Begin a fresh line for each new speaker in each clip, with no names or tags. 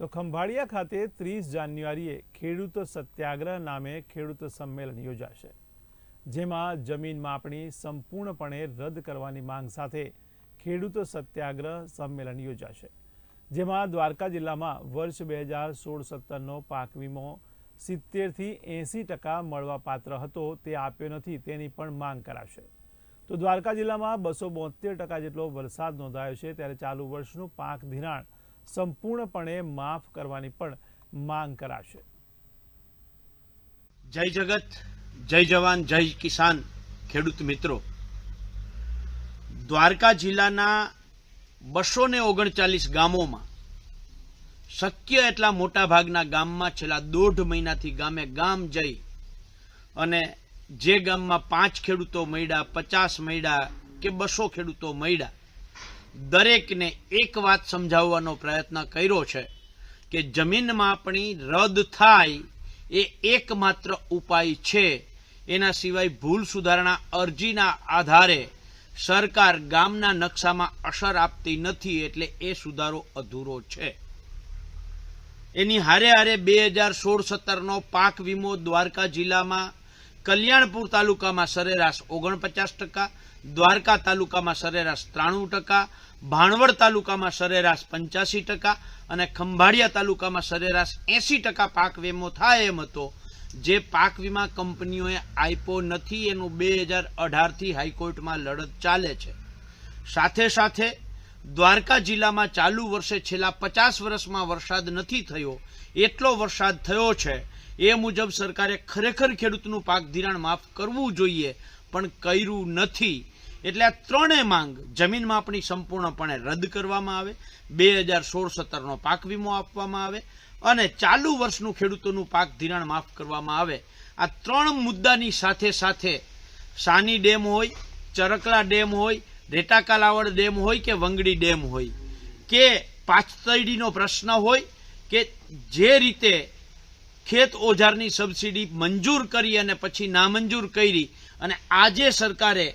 તો ખંભાળિયા ખાતે ત્રીસ જાન્યુઆરીએ ખેડૂત સત્યાગ્રહ નામે ખેડૂત સંમેલન યોજાશે, જેમાં જમીન માપણી સંપૂર્ણપણે રદ કરવાની માંગ સાથે ખેડૂત સત્યાગ્રહ સંમેલન યોજાશે, જેમાં દ્વારકા જિલ્લામાં વર્ષ બે હજાર સોળ સત્તરનો પાક વીમો સિત્તેરથી એંસી ટકા મળવાપાત્ર હતો, તે આપ્યો નથી, તેની પણ માંગ કરાશે. તો દ્વારકા જિલ્લામાં બસો બોતેર ટકા જેટલો વરસાદ નોંધાયો છે, ત્યારે ચાલુ વર્ષનું પાક ધિરાણ સંપૂર્ણપણે માફ કરવાની પણ માંગ કરાશે.
જય જગત, જય જવાન, જય કિસાન ખેડૂત મિત્રો. દ્વારકા જિલ્લાના બસો ને ઓગણચાલીસ ગામોમાં, શક્ય એટલા મોટા ભાગના ગામમાં છેલ્લા દોઢ મહિનાથી ગામે ગામ જઈ અને જે ગામમાં પાંચ ખેડૂતો મળ્યા, પચાસ મળ્યા કે બસો ખેડૂતો મળ્યા દરેકને એક વાત સમજાવવાનો પ્રયત્ન કર્યો છે કે જમીન માપણી રદ થાય એ એકમાત્ર ઉપાય છે. એના સિવાય ભૂલ સુધારણા અરજીના આધારે સરકાર ગામના નકશામાં અસર આપતી નથી એટલે એ સુધારો અધૂરો છે. એની હારે હારે બે હજાર સોળ સત્તરનો પાક વીમો દ્વારકા જિલ્લામાં કલ્યાણપુર તાલુકામાં સરેરાશ ઓગણપચાસ ટકા દ્વારકા તાલુકામાં સરેરાશ ત્રાણું ટકા, ભાણવડ તાલુકામાં સરેરાશ પંચ્યાસી ટકા અને ખંભાળિયા તાલુકામાં સરેરાશ એસી ટકા પાક વીમો થાય એમ હતો. જે પાક વીમા કંપનીઓએ આપ્યો નથી એનું બે હજાર અઢારથી હાઈકોર્ટમાં લડત ચાલે છે. સાથે સાથે દ્વારકા જિલ્લામાં ચાલુ વર્ષે છેલ્લા પચાસ વર્ષમાં વરસાદ નથી થયો. એટલો વરસાદ થયો છે. એ મુજબ સરકારે ખરેખર ખેડૂતનું પાક ધિરાણ માફ કરવું જોઈએ. પણ કર્યું નથી. એટલે આ ત્રણેય માંગ જમીન માપણી સંપૂર્ણપણે રદ કરવામાં આવે. બે હજાર સોળ સત્તરનો પાક વીમો આપવામાં આવે અને ચાલુ વર્ષનું ખેડૂતોનું પાક ધિરાણ માફ કરવામાં આવે. આ ત્રણ મુદ્દાની સાથે સાથે સાની ડેમ હોય, ચરકલા ડેમ હોય રેટા કાલાવડ ડેમ હોય કે વંગડી ડેમ હોય. કે પાછતરડીનો પ્રશ્ન હોય કે જે રીતે ખેત ઓજારની સબસિડી મંજૂર કરી અને પછી નામંજૂર કરી અને આજે સરકારે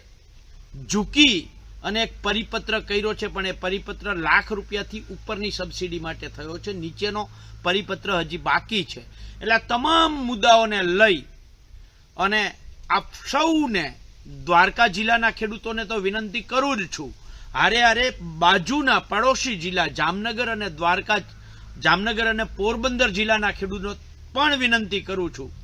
ઝૂકી અને એક પરિપત્ર કર્યો છે, પણ એ પરિપત્ર લાખ રૂપિયાથી ઉપરની સબસિડી માટે થયો છે. નીચેનો પરિપત્ર હજી બાકી છે. એટલે તમામ મુદ્દાઓને લઈ અને આપ સૌને દ્વારકા જિલ્લાના ખેડૂતોને તો વિનંતી કરું જ છું. હારે હારે બાજુના પડોશી જિલ્લા જામનગર અને દ્વારકા, જામનગર અને પોરબંદર જિલ્લાના ખેડૂતો પણ વિનંતી કરું છું.